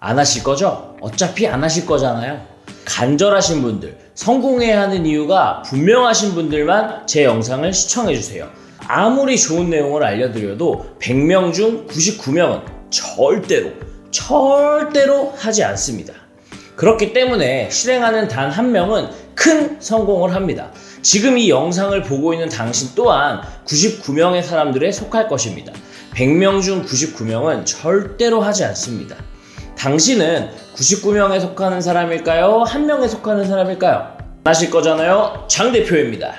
안 하실 거죠? 어차피 안 하실 거잖아요. 간절하신 분들, 성공해야 하는 이유가 분명하신 분들만 제 영상을 시청해 주세요. 아무리 좋은 내용을 알려드려도 100명 중 99명은 절대로, 절대로 하지 않습니다. 그렇기 때문에 실행하는 단 한 명은 큰 성공을 합니다. 지금 이 영상을 보고 있는 당신 또한 99명의 사람들에 속할 것입니다. 100명 중 99명은 절대로 하지 않습니다. 당신은 99명에 속하는 사람일까요? 한 명에 속하는 사람일까요? 하실 거잖아요. 장 대표입니다.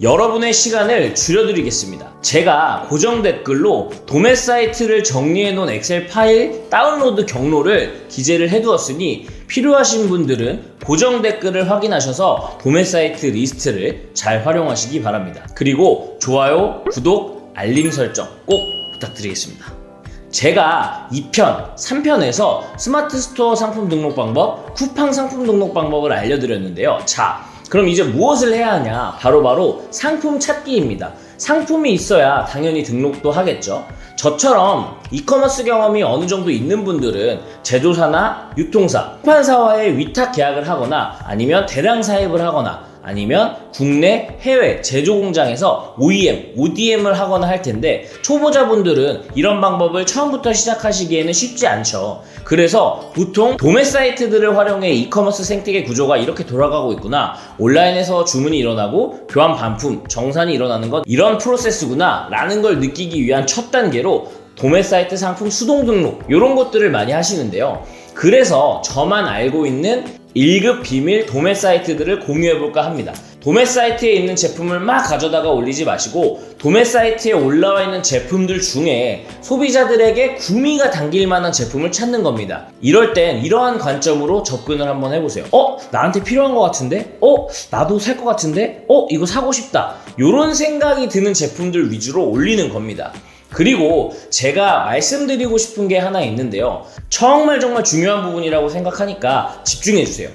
여러분의 시간을 줄여드리겠습니다. 제가 고정 댓글로 도매 사이트를 정리해 놓은 엑셀 파일 다운로드 경로를 기재를 해 두었으니 필요하신 분들은 고정 댓글을 확인하셔서 도매 사이트 리스트를 잘 활용하시기 바랍니다. 그리고 좋아요, 구독, 알림 설정 꼭 부탁드리겠습니다. 제가 2편, 3편에서 스마트 스토어 상품 등록 방법, 쿠팡 상품 등록 방법을 알려드렸는데요. 자, 그럼 이제 무엇을 해야 하냐? 바로바로 상품 찾기입니다. 상품이 있어야 당연히 등록도 하겠죠. 저처럼 이커머스 경험이 어느 정도 있는 분들은 제조사나 유통사, 출판사와의 위탁 계약을 하거나 아니면 대량 사입을 하거나 아니면 국내, 해외 제조 공장에서 OEM, ODM을 하거나 할 텐데 초보자분들은 이런 방법을 처음부터 시작하시기에는 쉽지 않죠. 그래서 보통 도매 사이트들을 활용해 이커머스 생태계 구조가 이렇게 돌아가고 있구나. 온라인에서 주문이 일어나고 교환 반품, 정산이 일어나는 것 이런 프로세스구나 라는 걸 느끼기 위한 첫 단계로 도매 사이트 상품 수동 등록 이런 것들을 많이 하시는데요. 그래서 저만 알고 있는 1급 비밀 도매 사이트들을 공유해 볼까 합니다. 도매 사이트에 있는 제품을 막 가져다가 올리지 마시고 도매 사이트에 올라와 있는 제품들 중에 소비자들에게 구미가 당길 만한 제품을 찾는 겁니다. 이럴 땐 이러한 관점으로 접근을 한번 해보세요. 어? 나한테 필요한 것 같은데? 어? 나도 살 것 같은데? 어? 이거 사고 싶다. 이런 생각이 드는 제품들 위주로 올리는 겁니다. 그리고 제가 말씀드리고 싶은 게 하나 있는데요. 정말 정말 중요한 부분이라고 생각하니까 집중해 주세요.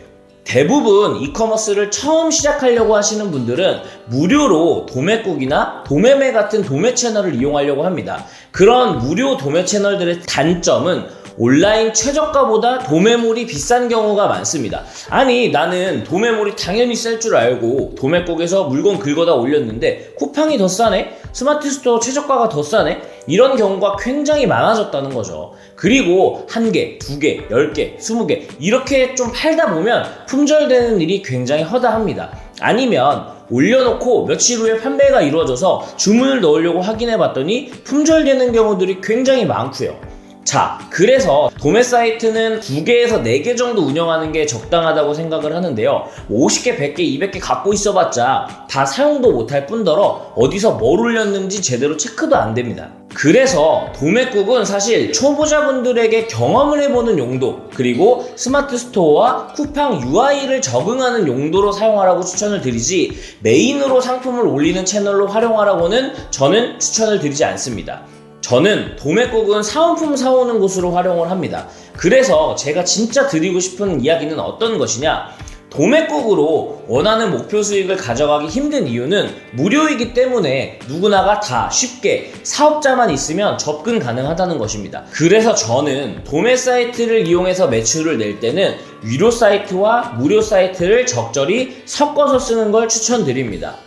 대부분 이커머스를 처음 시작하려고 하시는 분들은 무료로 도매국이나 도매매 같은 도매 채널을 이용하려고 합니다. 그런 무료 도매 채널들의 단점은 온라인 최저가보다 도매물이 비싼 경우가 많습니다. 아니 나는 도매물이 당연히 쌀줄 알고 도매국에서 물건 긁어다 올렸는데 쿠팡이 더 싸네? 스마트 스토어 최저가가 더 싸네? 이런 경우가 굉장히 많아졌다는 거죠. 그리고 한 개, 두 개, 열 개, 스무 개 이렇게 좀 팔다 보면 품절되는 일이 굉장히 허다합니다. 아니면 올려놓고 며칠 후에 판매가 이루어져서 주문을 넣으려고 확인해 봤더니 품절되는 경우들이 굉장히 많고요. 자, 그래서 도매 사이트는 2개에서 4개 정도 운영하는 게 적당하다고 생각을 하는데요. 50개, 100개, 200개 갖고 있어봤자 다 사용도 못할 뿐더러 어디서 뭘 올렸는지 제대로 체크도 안 됩니다. 그래서 도매국은 사실 초보자분들에게 경험을 해보는 용도 그리고 스마트 스토어와 쿠팡 UI를 적응하는 용도로 사용하라고 추천을 드리지 메인으로 상품을 올리는 채널로 활용하라고는 저는 추천을 드리지 않습니다. 저는 도매국은 사은품 사오는 곳으로 활용을 합니다. 그래서 제가 진짜 드리고 싶은 이야기는 어떤 것이냐? 도매국으로 원하는 목표 수익을 가져가기 힘든 이유는 무료이기 때문에 누구나가 다 쉽게 사업자만 있으면 접근 가능하다는 것입니다. 그래서 저는 도매 사이트를 이용해서 매출을 낼 때는 유료 사이트와 무료 사이트를 적절히 섞어서 쓰는 걸 추천드립니다.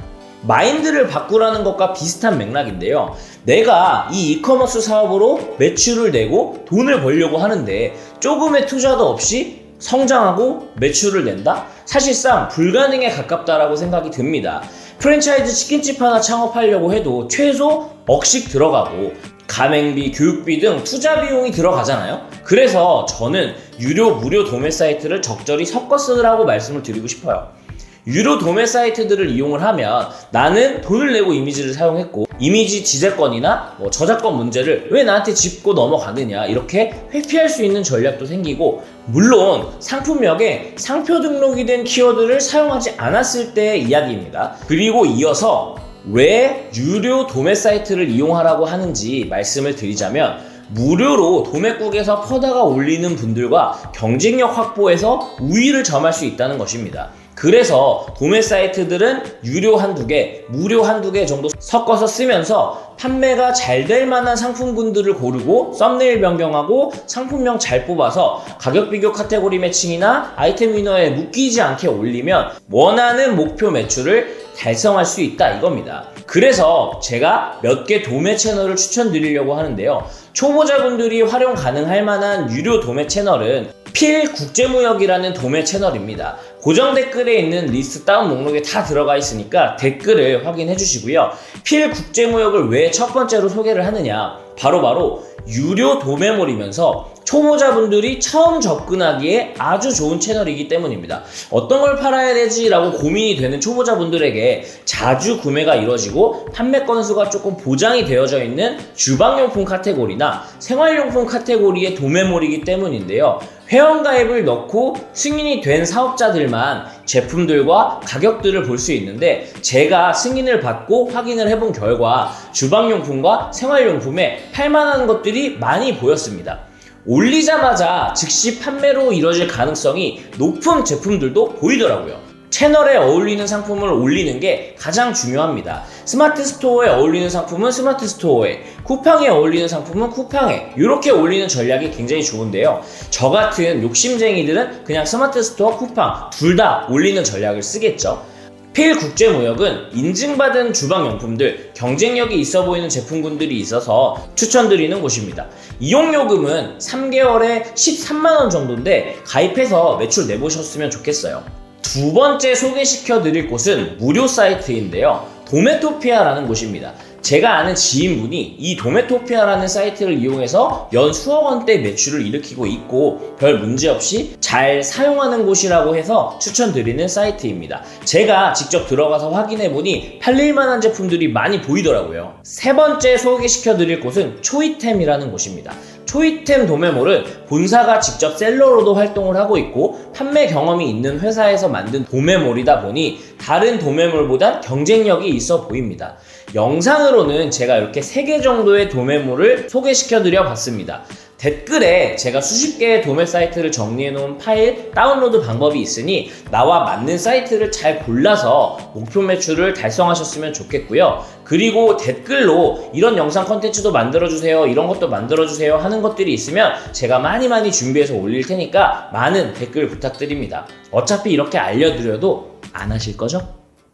마인드를 바꾸라는 것과 비슷한 맥락인데요. 내가 이 이커머스 사업으로 매출을 내고 돈을 벌려고 하는데 조금의 투자도 없이 성장하고 매출을 낸다? 사실상 불가능에 가깝다라고 생각이 듭니다. 프랜차이즈 치킨집 하나 창업하려고 해도 최소 억씩 들어가고 가맹비, 교육비 등 투자 비용이 들어가잖아요. 그래서 저는 유료, 무료 도매 사이트를 적절히 섞어 쓰라고 말씀을 드리고 싶어요. 유료 도매 사이트들을 이용을 하면 나는 돈을 내고 이미지를 사용했고 이미지 지재권이나 뭐 저작권 문제를 왜 나한테 짚고 넘어가느냐 이렇게 회피할 수 있는 전략도 생기고 물론 상품명에 상표 등록이 된 키워드를 사용하지 않았을 때의 이야기입니다. 그리고 이어서 왜 유료 도매 사이트를 이용하라고 하는지 말씀을 드리자면 무료로 도매국에서 퍼다가 올리는 분들과 경쟁력 확보에서 우위를 점할 수 있다는 것입니다. 그래서 도매 사이트들은 유료 한두 개, 무료 한두 개 정도 섞어서 쓰면서 판매가 잘 될 만한 상품군들을 고르고 썸네일 변경하고 상품명 잘 뽑아서 가격 비교 카테고리 매칭이나 아이템 위너에 묶이지 않게 올리면 원하는 목표 매출을 달성할 수 있다 이겁니다. 그래서 제가 몇 개 도매 채널을 추천드리려고 하는데요. 초보자분들이 활용 가능할 만한 유료 도매 채널은 필 국제무역이라는 도매 채널입니다. 고정 댓글에 있는 리스트 다운 목록에 다 들어가 있으니까 댓글을 확인해 주시고요. 필 국제무역을 왜 첫 번째로 소개를 하느냐? 바로바로 유료 도매몰이면서 초보자분들이 처음 접근하기에 아주 좋은 채널이기 때문입니다. 어떤 걸 팔아야 되지라고 고민이 되는 초보자분들에게 자주 구매가 이루어지고 판매 건수가 조금 보장이 되어져 있는 주방용품 카테고리나 생활용품 카테고리의 도매몰이기 때문인데요. 회원가입을 넣고 승인이 된 사업자들만 제품들과 가격들을 볼 수 있는데 제가 승인을 받고 확인을 해본 결과 주방용품과 생활용품에 팔만한 것들이 많이 보였습니다. 올리자마자 즉시 판매로 이뤄질 가능성이 높은 제품들도 보이더라고요. 채널에 어울리는 상품을 올리는 게 가장 중요합니다. 스마트 스토어에 어울리는 상품은 스마트 스토어에, 쿠팡에 어울리는 상품은 쿠팡에 이렇게 올리는 전략이 굉장히 좋은데요. 저 같은 욕심쟁이들은 그냥 스마트 스토어, 쿠팡 둘 다 올리는 전략을 쓰겠죠. 필 국제무역은 인증받은 주방용품들, 경쟁력이 있어 보이는 제품군들이 있어서 추천드리는 곳입니다. 이용요금은 3개월에 13만원 정도인데 가입해서 매출 내보셨으면 좋겠어요. 두 번째 소개시켜 드릴 곳은 무료 사이트인데요. 도메토피아라는 곳입니다. 제가 아는 지인분이 이 도메토피아라는 사이트를 이용해서 연 수억 원대 매출을 일으키고 있고 별 문제 없이 잘 사용하는 곳이라고 해서 추천드리는 사이트입니다. 제가 직접 들어가서 확인해 보니 팔릴만한 제품들이 많이 보이더라고요. 세 번째 소개시켜 드릴 곳은 초이템이라는 곳입니다. 초이템 도매몰은 본사가 직접 셀러로도 활동을 하고 있고 판매 경험이 있는 회사에서 만든 도매몰이다 보니 다른 도매몰보단 경쟁력이 있어 보입니다. 영상으로는 제가 이렇게 3개 정도의 도매몰을 소개시켜 드려 봤습니다. 댓글에 제가 수십 개의 도매 사이트를 정리해 놓은 파일 다운로드 방법이 있으니 나와 맞는 사이트를 잘 골라서 목표 매출을 달성하셨으면 좋겠고요. 그리고 댓글로 이런 영상 컨텐츠도 만들어주세요. 이런 것도 만들어주세요. 하는 것들이 있으면 제가 많이 많이 준비해서 올릴 테니까 많은 댓글 부탁드립니다. 어차피 이렇게 알려드려도 안 하실 거죠?